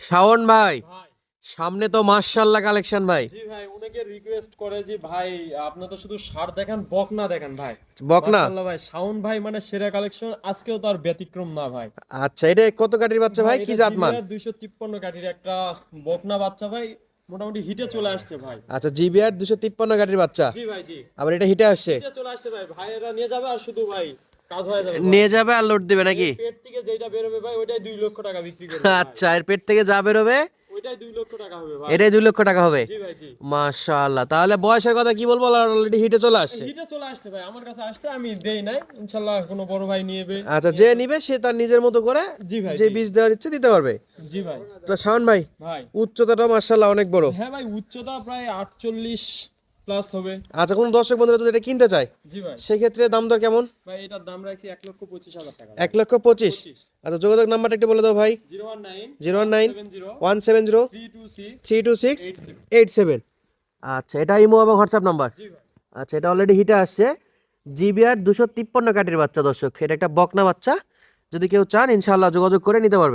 শাওন ভাই সামনে তো মার্শাল্লাহ কালেকশন ভাই। জি ভাই অনেকে রিকোয়েস্ট করে যে ভাই আপনি তো শুধু দেখেন বকনা দেখেন ভাই। বকনা ভাই শাওন ভাই মানে সেরা কালেকশন আজকেও তো আর ব্যতিক্রম না ভাই। আচ্ছা এটা কত কাটির বাচ্চা ভাই? কি জাতমান দুইশো তিপ্পান্ন কাঠির একটা বকনা বাচ্চা ভাই মোটামুটি হিটে চলে আসছে ভাই। আচ্ছা জিবিআর দুশো তিপ্পান্ন কাটির বাচ্চা। জি ভাই জি। আবার এটা হিটে আসছে। হিটে চলে আসছে ভাই। ভাইয়েরা নিয়ে যাবে আর শুধু ভাই কাজ হয়ে যাবে নিয়ে যাবে আর লোড দিবে নাকি? পেট যেটা বেরোবে ভাই ওইটাই দুই লক্ষ টাকা বিক্রি করবে আচ্ছা এর পেট থেকে যা বেরোবে ওইটাই দুই লক্ষ টাকা হবে ভাই। এটাই দুই লক্ষ টাকা হবে? জি ভাই জি। মাশাআল্লাহ তাহলে বয়সের কথা কি বলব? অলরেডি হিটে চলে আসছে। হিটে চলে আসছে ভাই আমার কাছে আসছে আমি দেই নাই। ইনশাল্লাহ কোনো বড় ভাই নিয়ে আচ্ছা যে নিবে সে তার নিজের মতো করে জি ভাই যে বীজ দেওয়ার ইচ্ছে দিতে পারবে। জি ভাই। তো শাওন ভাই ভাই। উচ্চতাটা মাশাআল্লাহ অনেক বড়। হ্যাঁ ভাই উচ্চতা প্রায় আটচল্লিশ প্লাস হবে। আচ্ছা কোন দর্শক বন্ধুরা যদি এটা কিনতে চায় জি ভাই। সেক্ষেত্রে দাম দর কেমন? ভাই এটার দাম রাখছি এক লক্ষ পঁচিশ হাজার টাকা। এক লক্ষ পঁচিশ। আচ্ছা যোগাযোগ নাম্বারটা একটু বলে দাও ভাই। Zero one nine zero one nine one seven zero three two six eight seven. আচ্ছা এটা ইমো এবং হোয়াটসঅ্যাপ নাম্বার? জি ভাই। আচ্ছা এটা অলরেডি হিটে আসছে। জিবিআর দুশো তিপ্পান্ন কাটির বাচ্চা দর্শক। এটা একটা বকনা বাচ্চা। যদি কেউ চান ইনশাআল্লাহ যোগাযোগ করে নিতে পারবেন।